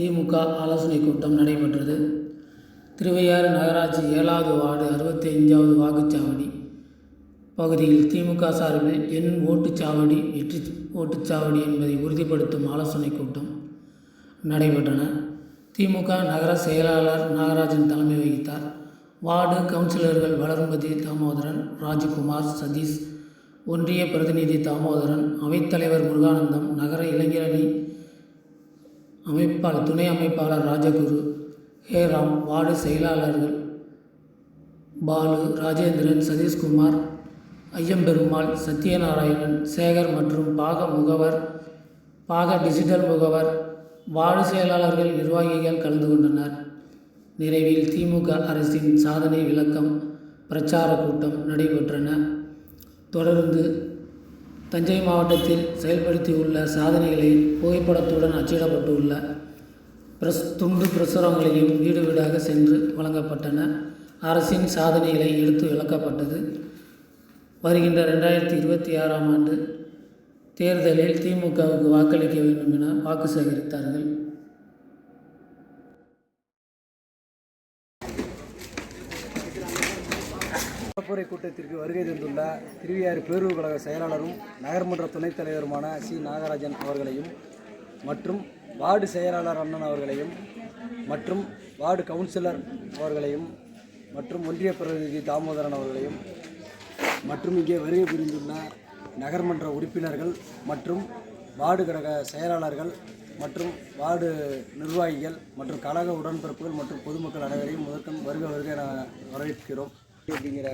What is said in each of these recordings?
திமுக ஆலோசனைக் கூட்டம் நடைபெற்றது. திருவையாறு நகராட்சி ஏழாவது வார்டு அறுபத்தி ஐந்தாவது வாக்குச்சாவடி பகுதியில் திமுக சார்பில் என் ஓட்டுச்சாவடி வெற்றி ஓட்டுச்சாவடி என்பதை உறுதிப்படுத்தும் ஆலோசனைக் கூட்டம் நடைபெற்றன. திமுக நகர செயலாளர் நாகராஜன் தலைமை வகித்தார். வார்டு கவுன்சிலர்கள் வளர்மதி தாமோதரன் ராஜ்குமார் சதீஷ் ஒன்றிய பிரதிநிதி தாமோதரன் அவைத்தலைவர் முருகானந்தம் நகர இளைஞரணி அமைப்பாளர் துணை அமைப்பாளர் ராஜகுரு ஹேராம் வார்டு செயலாளர்கள் பாலு ராஜேந்திரன் சதீஷ்குமார் ஐயம்பெருமாள் சத்யநாராயணன் சேகர் மற்றும் பாக முகவர் பாக டிஜிட்டல் முகவர் வார்டு செயலாளர்கள் நிர்வாகிகள் கலந்து கொண்டனர். நிறைவில் திமுக அரசின் சாதனை விளக்கம் பிரச்சார கூட்டம் நடைபெற்றன. தொடர்ந்து தஞ்சை மாவட்டத்தில் செயல்படுத்தியுள்ள சாதனைகளை புகைப்படத்துடன் அச்சிடப்பட்டுள்ள பிரஸ் துண்டு பிரசுரங்களையும் வீடு வீடாக சென்று வழங்கப்பட்டன. அரசின் சாதனைகளை எடுத்து விளக்கப்பட்டது. வருகின்ற ரெண்டாயிரத்தி இருபத்தி ஆறாம் ஆண்டு தேர்தலில் திமுகவுக்கு வாக்களிக்க வேண்டும் என வாக்கு சேகரித்தார்கள். பரப்புரை கூட்டத்திற்கு வருகை தந்துள்ள திருவியாறு பேரூர் கழக செயலாளரும் நகர்மன்ற துணைத் தலைவருமான சி. நாகராஜன் அவர்களையும் மற்றும் வார்டு செயலாளர் அண்ணன் அவர்களையும் மற்றும் வார்டு கவுன்சிலர் அவர்களையும் மற்றும் ஒன்றிய பிரதிநிதி தாமோதரன் அவர்களையும் மற்றும் இங்கே வருகை புரிந்துள்ள நகர்மன்ற உறுப்பினர்கள் மற்றும் வார்டு கழக செயலாளர்கள் மற்றும் வார்டு நிர்வாகிகள் மற்றும் கழக உடன்பிறப்புகள் மற்றும் பொதுமக்கள் அனைவரையும் முதற்கண் வருக வருக என வரவேற்கிறோம். அப்படிங்கிற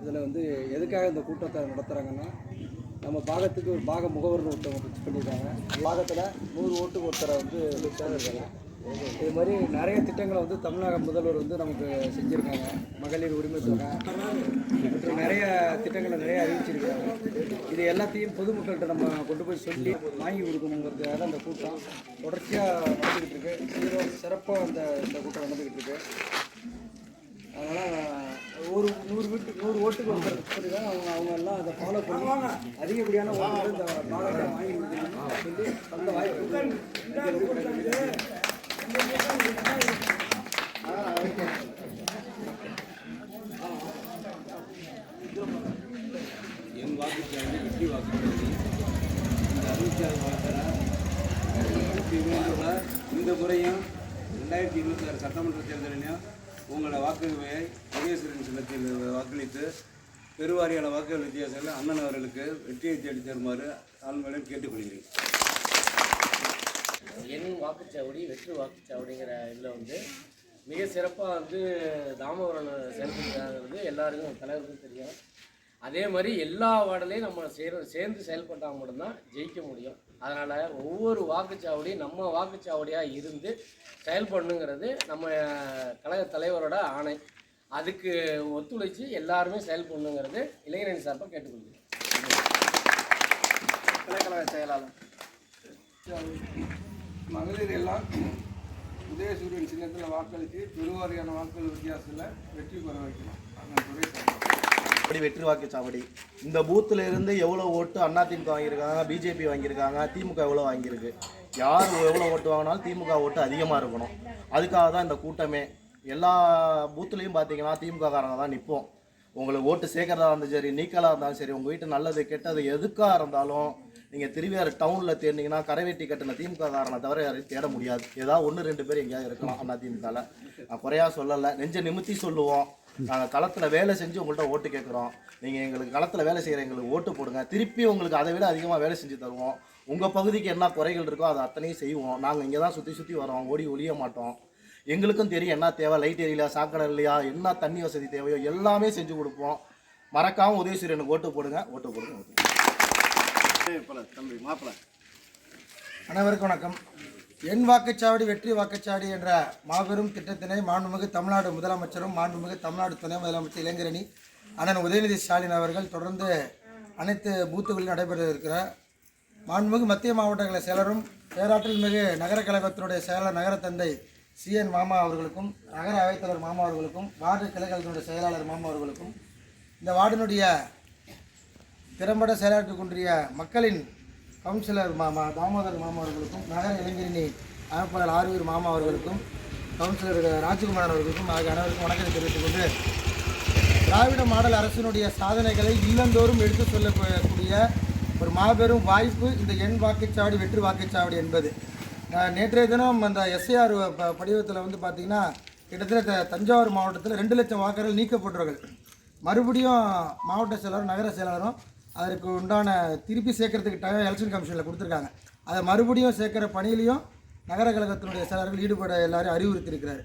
இதில் வந்து எதுக்காக இந்த கூட்டத்தை நடத்துகிறாங்கன்னா நம்ம பாகத்துக்கு ஒரு பாக முகவர்கள் ஒருத்தவங்க ஃபிக்ஸ் பண்ணியிருக்காங்க. பாகத்தில் நூறு ஓட்டுக்கு ஒருத்தரை வந்து சேர்ந்துருக்காங்க இது மாதிரி நிறைய திட்டங்களை வந்து தமிழக முதல்வர் வந்து நமக்கு செஞ்சுருக்காங்க. மகளிர் உரிமை தொகை மற்றும் நிறைய திட்டங்களை நிறைய அறிவிச்சிருக்காங்க. இது எல்லாத்தையும் பொதுமக்கள்கிட்ட நம்ம கொண்டு போய் சொல்லி வாங்கி கொடுக்கணுங்கிறதுக்காக அந்த கூட்டம் தொடர்ச்சியாக நடந்துக்கிட்டு இருக்கு. சிறப்பாக அந்த இந்த கூட்டம் நடந்துக்கிட்டு இருக்கு. அதனால் ஒரு நூறு வீட்டு நூறு ஓட்டுக்கு ஒருத்தர் தான் அவங்க அவங்க எல்லாம் அதை ஃபாலோ பண்ணி அதிகப்படியான ஓட்டுகள் இந்த பாலத்தை வாங்கி கொடுக்கணும்னு சொல்லி அந்த வாய்ப்பு என் வாக்குச்சாவடி வெற்றி வாக்குச்சாவடி. இந்த வாக்கில் முறையும் ரெண்டாயிரத்தி இருபத்தி ஆறு சட்டமன்ற உங்களோட வாக்குகளை உதயசூரியன் சின்னத்தில் வாக்களித்து பெருவாரியான வாக்குகள் வித்தியாசத்தில் அண்ணன் அவர்களுக்கு வெற்றியை தேடி தருமாறு ஆளுமையிடம் கேட்டுக்கொள்கிறேன். என் வாக்குச்சாவடி வெற்றி வாக்குச்சாவடிங்கிற இதில் வந்து மிக சிறப்பாக வந்து தாமோதரன் செயல்படுறாங்கிறது எல்லாருக்கும் தலைவருக்கும் தெரியும். அதே மாதிரி எல்லா வார்டிலையும் நம்ம சேர சேர்ந்து செயல்பட்டால் மட்டும்தான் ஜெயிக்க முடியும். அதனால் ஒவ்வொரு வாக்குச்சாவடியும் நம்ம வாக்குச்சாவடியாக இருந்து செயல்படணுங்கிறது நம்ம கழக தலைவரோட ஆணை. அதுக்கு ஒத்துழைச்சு எல்லாருமே செயல்படணுங்கிறது இளைஞரணி சார்பாக கேட்டுக்கொள்கிறேன். கலைக்கழக செயலாளர். மகளிர் எல்லாம் உதயசூரியன் சின்னத்தில் வாக்களித்து பெருவாரியான வாக்குகள் வித்தியாசத்தில் வெற்றி பெற வைக்கணும். அந்த துறை அப்படி வெற்றி வாக்குச்சாவடி இந்த பூத்துல இருந்து எவ்வளோ ஓட்டு அதிமுக வாங்கியிருக்காங்க பிஜேபி வாங்கியிருக்காங்க திமுக எவ்வளோ வாங்கியிருக்கு? யார் எவ்வளோ ஓட்டு வாங்கினாலும் திமுக ஓட்டு அதிகமாக இருக்கணும். அதுக்காக தான் இந்த கூட்டமே. எல்லா பூத்துலேயும் பார்த்தீங்கன்னா திமுக காரங்க தான் நிற்போம் உங்களுக்கு ஓட்டு சேர்க்கறதா இருந்தாலும் சரி நீக்கலாக இருந்தாலும் சரி உங்கள் வீட்டு நல்லது கெட்டது எதுக்காக இருந்தாலும் நீங்கள் திருவியாறு டவுனில் தேர்ந்தீங்கன்னா கரைவேட்டி கட்டின திமுக காரனை தவிர யாரையும் தேட முடியாது. ஏதாவது ஒன்று ரெண்டு பேர் எங்கேயாவது இருக்கலாம் அண்ணா திமுகவில் நான் குறையா சொல்லலை. நெஞ்ச நிமித்தி சொல்லுவோம். நாங்கள் களத்தில் வேலை செஞ்சு உங்கள்கிட்ட ஓட்டு கேட்குறோம் நீங்கள் எங்களுக்கு களத்தில் வேலை செய்கிற எங்களுக்கு ஓட்டு போடுங்க. திருப்பி உங்களுக்கு அதை விட அதிகமாக வேலை செஞ்சு தருவோம். உங்கள் பகுதிக்கு என்ன குறைகள் இருக்கோ அதை அத்தனையும் செய்வோம். நாங்கள் இங்கே தான் சுற்றி சுற்றி வரோம் ஓடி ஒளிய மாட்டோம். எங்களுக்கும் தெரியும் என்ன தேவை? லைட் எரியலையா சாக்கடை இல்லையா? என்ன தண்ணி வசதி தேவையோ எல்லாமே செஞ்சு கொடுப்போம். மறக்காமல் உதயசூரியனுக்கு ஓட்டு போடுங்க. ஓட்டு போடுங்க. ஓட்டு தம்பி மாப்பிள்ள. அனைவருக்கும் வணக்கம். என் வாக்குச்சாவடி வெற்றி வாக்குச்சாவடி என்ற மாபெரும் திட்டத்தினை மாண்புமிகு தமிழ்நாடு முதலமைச்சரும் மாண்புமிகு தமிழ்நாடு துணை முதலமைச்சர் இளைஞரணி அண்ணன் உதயநிதி ஸ்டாலின் அவர்கள் தொடர்ந்து அனைத்து பூத்துகளில் நடைபெற இருக்கிற மாண்புமிகு மத்திய மாவட்டங்களை செயலரும் பேராற்றல் மிகு நகர கழகத்தினுடைய செயலர் நகர தந்தை சிஎன் மாமா அவர்களுக்கும் நகர அவைத்தலைவர் மாமா அவர்களுக்கும் வார்டு கிளைக்கழகத்தினுடைய செயலாளர் மாமா அவர்களுக்கும் இந்த வார்டினுடைய திறம்பட செயலாற்றிக் கொண்டிய மக்களின் கவுன்சிலர் மாமா தாமோதர் மாமா அவர்களுக்கும் நகர இளைஞரணி அமைப்பாளர் ஆர்வீர் மாமா அவர்களுக்கும் கவுன்சிலர் ராஜ்குமார் அவர்களுக்கும் ஆகிய அனைவருக்கும் வணக்கத்தை தெரிவித்துக் கொண்டு திராவிட மாடல் அரசினுடைய சாதனைகளை இல்லந்தோறும் எடுத்து சொல்லக்கூடிய ஒரு மாபெரும் வாய்ப்பு இந்த எண் வாக்குச்சாவடி வெற்றி வாக்குச்சாவடி என்பது. நேற்றைய தினம் அந்த எஸ்ஐஆர் படிவத்தில் வந்து பார்த்திங்கன்னா கிட்டத்தட்ட தஞ்சாவூர் மாவட்டத்தில் ரெண்டு லட்சம் வாக்குகள் நீக்கப்பட்டவர்கள். மறுபடியும் மாவட்ட செயலாளரும் நகர செயலாளரும் அதற்கு உண்டான திருப்பி சேர்க்கறதுக்கு டைம் எலெக்ஷன் கமிஷனில் கொடுத்துருக்காங்க. அதை மறுபடியும் சேர்க்குற பணியிலையும் நகர கழகத்தினுடைய செயலாளர்கள் ஈடுபட எல்லாரும் அறிவுறுத்தியிருக்கிறார்.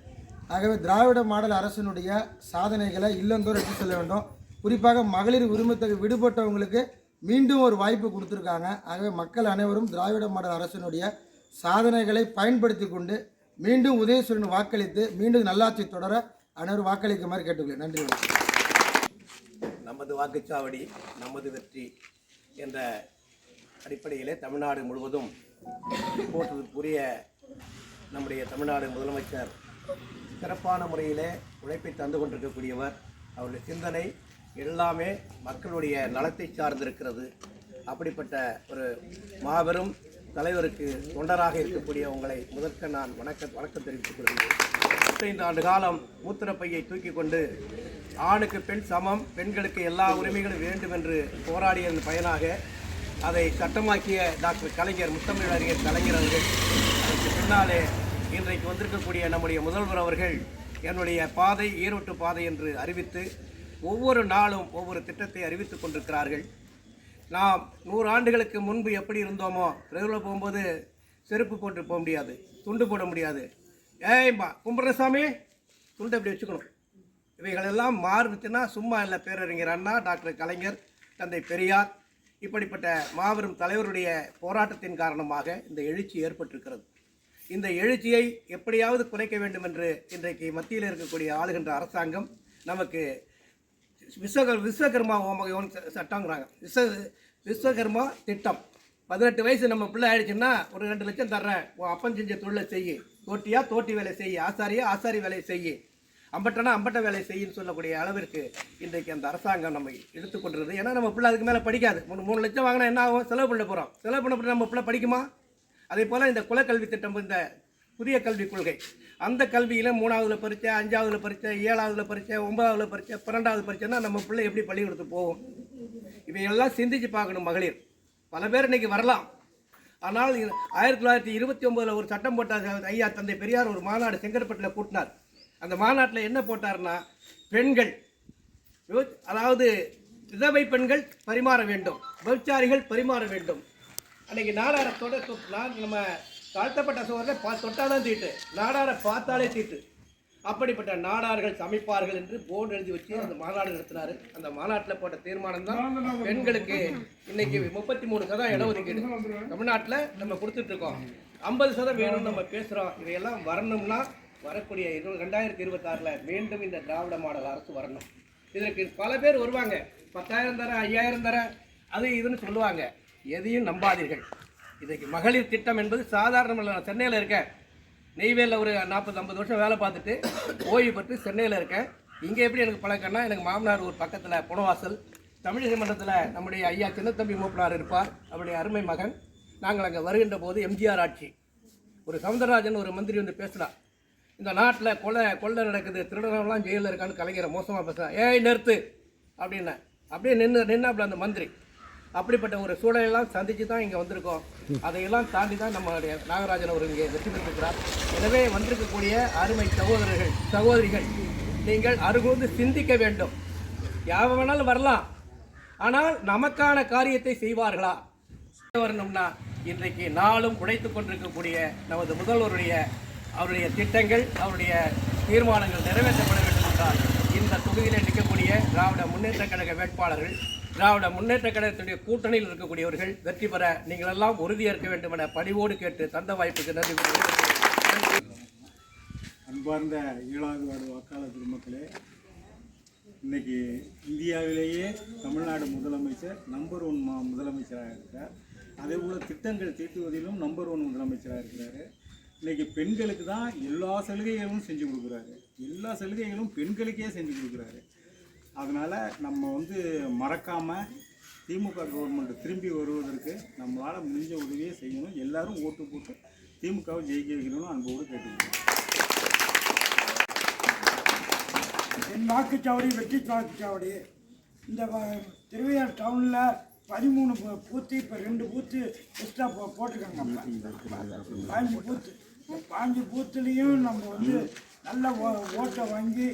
ஆகவே திராவிட மாடல் அரசினுடைய சாதனைகளை இல்லந்தோறும் எடுத்து செல்ல வேண்டும். குறிப்பாக மகளிர் உரிமத்துக்கு விடுபட்டவங்களுக்கு மீண்டும் ஒரு வாய்ப்பு கொடுத்துருக்காங்க. ஆகவே மக்கள் அனைவரும் திராவிட மாடல் அரசினுடைய சாதனைகளை பயன்படுத்தி கொண்டு மீண்டும் உதயசூரன் வாக்களித்து மீண்டும் நல்லாட்சி தொடர அனைவரும் வாக்களிக்குமாறு கேட்டுக்கொள்ளேன் நன்றி வணக்கம். நமது வாக்குச்சாவடி நமது வெற்றி என்ற அடிப்படையிலே தமிழ்நாடு முழுவதும் போற்றுவதற்குரிய நம்முடைய தமிழ்நாடு முதலமைச்சர் சிறப்பான முறையிலே உழைப்பை தந்து கொண்டிருக்கக்கூடியவர். அவருடைய சிந்தனை எல்லாமே மக்களுடைய நலத்தை சார்ந்திருக்கிறது. அப்படிப்பட்ட ஒரு மாபெரும் தலைவருக்கு தொண்டராக இருக்கக்கூடிய உங்களை முதற்க நான் வணக்க வணக்கம் தெரிவித்துக் கொள்கிறேன். இருபத்தைந்து ஆண்டு காலம் மூத்திரப்பையை தூக்கி கொண்டு ஆணுக்கு பெண் சமம் பெண்களுக்கு எல்லா உரிமைகளும் வேண்டும் என்று போராடியதன் பயனாக அதை சட்டமாக்கிய டாக்டர் கலைஞர் முத்தமிழ் அறிஞர் கலைஞர் அவர்கள். அதற்கு பின்னாலே இன்றைக்கு வந்திருக்கக்கூடிய நம்முடைய முதல்வர் அவர்கள் என்னுடைய பாதை ஈரோட்டு பாதை என்று அறிவித்து ஒவ்வொரு நாளும் ஒவ்வொரு திட்டத்தை அறிவித்துக் கொண்டிருக்கிறார்கள். நாம் நூறு ஆண்டுகளுக்கு முன்பு எப்படி இருந்தோமோ ரெகுலர் போகும்போது செருப்பு போட்டு போக முடியாது துண்டு போட முடியாது. ஏய்மா கும்பிட்ற சாமி. துண்டை இப்படி வச்சுக்கணும். இவைகளெல்லாம் மாறுச்சுன்னா சும்மா இல்லை பேரறிஞர் அண்ணா டாக்டர் கலைஞர் தந்தை பெரியார். இப்படிப்பட்ட மாபெரும் தலைவருடைய போராட்டத்தின் காரணமாக இந்த எழுச்சி ஏற்பட்டிருக்கிறது. இந்த எழுச்சியை எப்படியாவது குறைக்க வேண்டும் என்று இன்றைக்கு மத்தியில் இருக்கக்கூடிய ஆளுகின்ற அரசாங்கம் நமக்கு விஸ்வக விஸ்வகர்மா ஹோமயோன் ச- சட்டங்கிறாங்க விஸ்வ விஸ்வகர்மா திட்டம். பதினெட்டு வயசு நம்ம பிள்ளை ஆயிடுச்சுன்னா ஒரு ரெண்டு லட்சம் தர்றேன். உன் அப்பன் செஞ்ச தொழிலை செய்யு. தோட்டியா தோட்டி வேலை செய்யு. ஆசாரியா ஆசாரி வேலையை செய்யு. அம்பட்டனா அம்பட்ட வேலை செய்யுன்னு சொல்லக்கூடிய அளவிற்கு இன்றைக்கு அந்த அரசாங்கம் நம்ம எடுத்துக்கொண்டிருது ஏன்னா நம்ம பிள்ளை அதுக்கு மேலே படிக்காது. மூணு மூணு லட்சம் வாங்கினா என்ன ஆகும்? செலவு பண்ண போகிறோம் செலவு பண்ண நம்ம பிள்ளை படிக்குமா? அதே போல் இந்த குலக்கல்வி திட்டம் இந்த புதிய கல்விக் கொள்கை. அந்த கல்வியில் மூணாவதுல பரீட்சை அஞ்சாவதுல பரீட்சை ஏழாவதுல பரிச்சை ஒன்பதாவதுல பரீட்சை பன்னெண்டாவது பரீட்சைன்னா நம்ம பிள்ளை எப்படி பள்ளிக்கூடத்துக்கு போகும்? இவையெல்லாம் சிந்திச்சு பார்க்கணும் மகளிர். பல பேர் இன்னைக்கு வரலாம். ஆனால் ஆயிரத்தி தொள்ளாயிரத்தி இருபத்தி ஒன்பதில் ஒரு சட்டம் போட்டார் ஐயா தந்தை பெரியார் ஒரு மாநாடு செங்கற்பட்டில் கூட்டினார். அந்த மாநாட்டில் என்ன போட்டார்னா பெண்கள் அதாவது விதவை பெண்கள் பரிமாற வேண்டும் விபச்சாரிகள் பரிமாற வேண்டும். அன்னைக்கு நாடாரத்தோட தொ- நா- நம்ம தாழ்த்தப்பட்ட சோழரை பா தொட்டாதான் தீட்டு. நாடாரை பார்த்தாலே தீட்டு. அப்படிப்பட்ட நாடார்கள் சமைப்பார்கள் என்று போர்டு எழுதி வச்சு அந்த மாநாடு நடத்தினாரு. அந்த மாநாட்டில் போட்ட தீர்மானம் தான் பெண்களுக்கு இன்னைக்கு முப்பத்தி மூணு சதம் இடஒதுக்கீடு. தமிழ்நாட்டில் நம்ம கொடுத்துட்டு இருக்கோம் ஐம்பது சதம் வேணும்னு நம்ம பேசுகிறோம் இதையெல்லாம் வரணும்னா வரக்கூடிய இரு ரெண்டாயிரத்தி இருபத்தாறில் மீண்டும் இந்த திராவிட மாடல் அரசு வரணும். இதற்கு பல பேர் வருவாங்க. பத்தாயிரம் தர ஐயாயிரம் தர அது இதுன்னு சொல்லுவாங்க. எதையும் நம்பாதீர்கள். இதுக்கு மகளிர் திட்டம் என்பது சாதாரண நான் சென்னையில் இருக்கேன். நெய்வேலியில் ஒரு நாற்பது ஐம்பது வருஷம் வேலை பார்த்துட்டு ஓய்வு பெற்று சென்னையில் இருக்கேன். இங்கே எப்படி எனக்கு பழக்கம்னா எனக்கு மாமனார் ஒரு பக்கத்தில் புனவாசல். தமிழிசை மன்றத்தில் நம்முடைய ஐயா சின்னத்தம்பி மூப்பனார் இருப்பார். அவருடைய அருமை மகன். நாங்கள் அங்கே வருகின்ற போது எம்ஜிஆர் ஆட்சி. ஒரு சவுந்தரராஜன் ஒரு மந்திரி வந்து பேசினார் இந்த நாட்டில் கொலை கொள்ளை நடக்குது திருடனெல்லாம் ஜெயிலில் இருக்கான்னு கலைஞரை மோசமாக பேசுகிறான் ஏய் நிறுத்து! அப்படின்னு அப்படியே நின்று நின்னாப்புல அந்த மந்திரி. அப்படிப்பட்ட ஒரு சூழலெல்லாம் சந்தித்து தான் இங்கே வந்திருக்கோம். அதையெல்லாம் தாண்டி தான் நம்மளுடைய நாகராஜன் அவர் இங்கே வெற்றி பெற்றிருக்கிறார். எனவே வந்திருக்கக்கூடிய அருமை சகோதரர்கள் சகோதரிகள் நீங்கள் அருகூர்ந்து சிந்திக்க வேண்டும். யார் வேணாலும் வரலாம். ஆனால் நமக்கான காரியத்தை செய்வார்களா? வரணும்னா இன்றைக்கு நாளும் உழைத்து கொண்டிருக்கக்கூடிய நமது முதல்வருடைய அவருடைய திட்டங்கள் அவருடைய தீர்மானங்கள் நிறைவேற்றப்பட தொகுதியில் நிற்கக்கூடிய திராவிட முன்னேற்ற கழக வேட்பாளர்கள் திராவிட முன்னேற்ற கழகத்துடைய கூட்டணியில் இருக்கக்கூடியவர்கள் வெற்றி பெற நீங்கள் எல்லாம் உறுதியேற்க வேண்டும் என பணிவோடு கேட்டு தந்த வாய்ப்புக்கு நன்றி கூறுகிறேன். அன்பார்ந்த ஏழாவது வார்டு வாக்காளர் பெருமக்களே இன்னைக்கு இந்தியாவிலேயே தமிழ்நாடு முதலமைச்சர் நம்பர் ஒன் மா முதலமைச்சராக இருக்கிறார் அதே போல் திட்டங்கள் தீட்டுவதிலும் நம்பர் ஒன் முதலமைச்சராக இருக்கிறாரு இன்னைக்கு பெண்களுக்கு தான் எல்லா சலுகைகளும் செஞ்சு கொடுக்குறாரு. எல்லா சலுகைகளும் பெண்களுக்கே செஞ்சு கொடுக்குறாரு. அதனால் நம்ம வந்து மறக்காமல் திமுக கவர்மெண்ட் திரும்பி வருவதற்கு நம்மளால் முடிஞ்ச உதவியை செய்யணும். எல்லாரும் ஓட்டு போட்டு திமுகவை ஜெயிக்க வைக்கணும்னு அன்போடு கேட்டுக்கிறேன் என் வாக்குச்சாவடி வெற்றி வாக்குச்சாவடி இந்த திருவையார் டவுனில் பதிமூணு பூத்து இப்போ ரெண்டு பூத்து எக்ஸ்ட்ரா போ போட்டிருக்காங்க அப்ப. பாஞ்சு பூத்து. பாஞ்சு பூத்துலேயும் நம்ம வந்து நல்ல ஓட்டை வாங்கி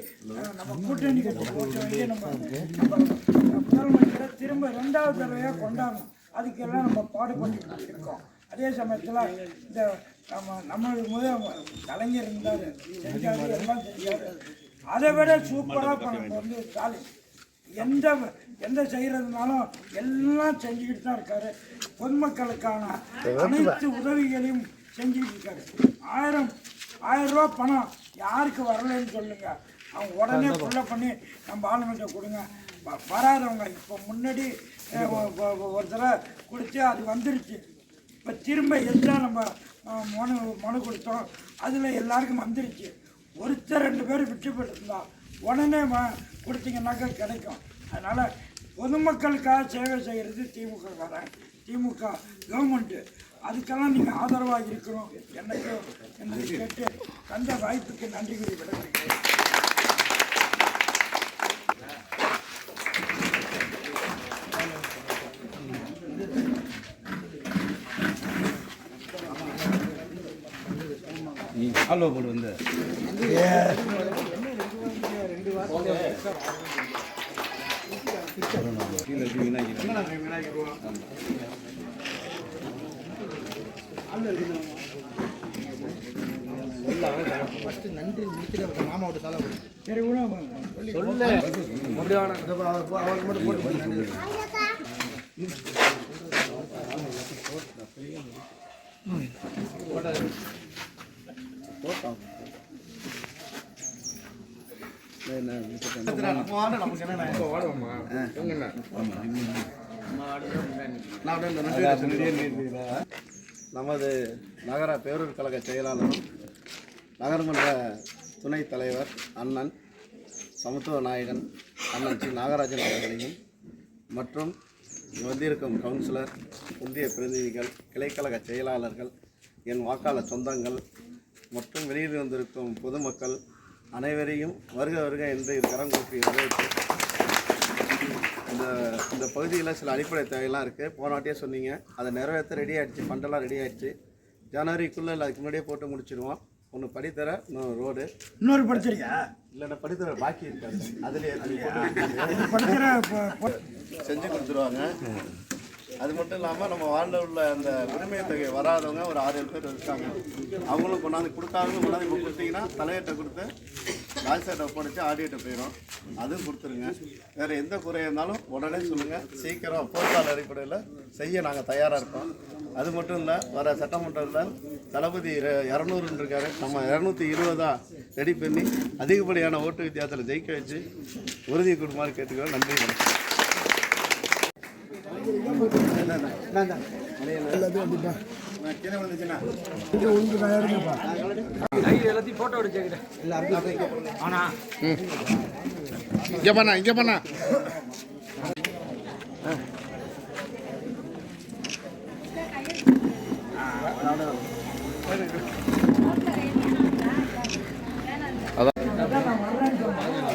நம்ம கூட்டணி கட்சி ஓட்டை வாங்கி நம்ம முதலமைச்சரை திரும்ப ரெண்டாவது தடவையாக கொண்டாடணும். அதுக்கெல்லாம் நம்ம பாடுபட்டு இருக்கோம். அதே சமயத்தில் இந்த நம்ம நம்ம முதல் கலைஞர் இருந்தார் செஞ்சாரு எல்லாம் செஞ்சாரு. அதை விட சூப்பராக பண்ண வந்து ஸ்டாலின் எந்த எந்த செய்கிறதுனாலும் எல்லாம் செஞ்சுக்கிட்டு தான் இருக்காரு. பொதுமக்களுக்கான அனைத்து உதவிகளையும் செஞ்சுக்கிட்டு இருக்காரு ஆயிரம் ஆயிரம் ரூபா பணம் யாருக்கு வரலைன்னு சொல்லுங்க. அவங்க உடனே ஃபுல்ல பண்ணி நம்ம ஆளுங்கிட்ட கொடுங்க. வராதவங்க. இப்போ முன்னாடி ஒரு தடவை கொடுத்து அது வந்துருச்சு. இப்போ திரும்ப எல்லாம் நம்ம மனு மனு கொடுத்தோம். அதில் எல்லாருக்கும் வந்துருச்சு. ஒருத்தர் ரெண்டு பேர் விட்டு போயிருந்தா உடனே கொடுத்தீங்கன்னாக்கா கிடைக்கும். அதனால் பொதுமக்களுக்காக சேவை செய்கிறது திமுக காரன் திமுக கவர்மெண்ட்டு அதுக்கெல்லாம் நீங்கள் ஆதரவாக இருக்கணும். எனக்கு என்று கேட்டு தந்த வாய்ப்புக்கு நன்றி கூறி விடைபெறுகிறேன். ஆல்வா போடு வந்து. நன்றி முடிச்சுட்டு மாமாவோட சாலை சரி விட அவருக்கு மட்டும் போட்டு நமது நகர பேரூர் கழக செயலாளரும் நகர்மன்ற துணைத் தலைவர் அண்ணன் சமத்துவ நாயகன் அண்ணன் சி நாகராஜன் அவர்களையும் மற்றும் வந்திருக்கும் கவுன்சிலர் இந்திய பிரதிநிதிகள் கிளைக்கழக செயலாளர்கள் என் வாக்காளர் சொந்தங்கள் மற்றும் வெளியில் வந்திருக்கும் பொதுமக்கள் அனைவரையும் வருக வருக என்று இரு கரம் கூப்பி வரவேற்று இந்த இந்த பகுதியில் சில அடிப்படை தேவையெல்லாம் இருக்குது போன வாட்டியே சொன்னீங்க. அதை நிறைவேற்ற ரெடி ஆயிடுச்சு. ஃபண்டெல்லாம் ரெடி ஆயிடுச்சு. ஜனவரிக்குள்ளே இல்லை அதுக்கு முன்னாடியே போட்டு முடிச்சிடுவோம் ஒன்று படித்தர இன்னொரு ரோடு இன்னொரு படிச்சிருக்கா இல்லைன்னா படித்தர பாக்கி இருக்காது அதுலேயே செஞ்சு கொடுத்துருவாங்க. அது மட்டும் இல்லாமல் நம்ம வாழ்ந்த உள்ள அந்த உரிமை தொகை வராதவங்க ஒரு ஆறு ஏழு பேர் இருக்காங்க. அவங்களும் கொண்டாந்து கொடுக்காதவங்க கொண்டாந்து இப்போ கொடுத்தீங்கன்னா தலையிட்ட கொடுத்து ராஜ்சேட்டை ஒப்படைச்சு ஆடியிட்ட போயிடும் அதுவும் கொடுத்துருங்க. வேறு எந்த குறையாக இருந்தாலும் உடனே சொல்லுங்கள் சீக்கிரம் போர்க்கால அடிப்படையில் செய்ய நாங்கள் தயாராக இருக்கோம். அது மட்டும் இல்லை வர சட்டமன்றத்தில் தளபதி இரநூறுன்னு இருக்காரு. நம்ம இரநூத்தி இருபதாக ரெடி பண்ணி அதிகப்படியான ஓட்டு வித்தியாசத்தில் ஜெயிக்க வச்சு உறுதி கொடுக்குமாறு கேட்டுக்கிறோம். நன்றி வணக்கம். எல்லாத்தையும் ஃபோட்டோ எடுத்துக்கிறேன் ஆனால் இங்கே பண்ணா இங்கே பண்ணா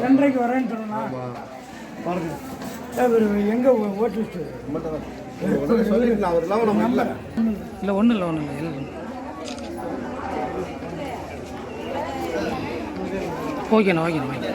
ரெண்டரைக்கு வரேன்னு சொன்னா பாருங்க இல்லை இல்லை ஒன்றும் இல்லை ஒன்றும் இல்லை. ஓகேண்ணா ஓகேண்ணா ஓகேண்ணா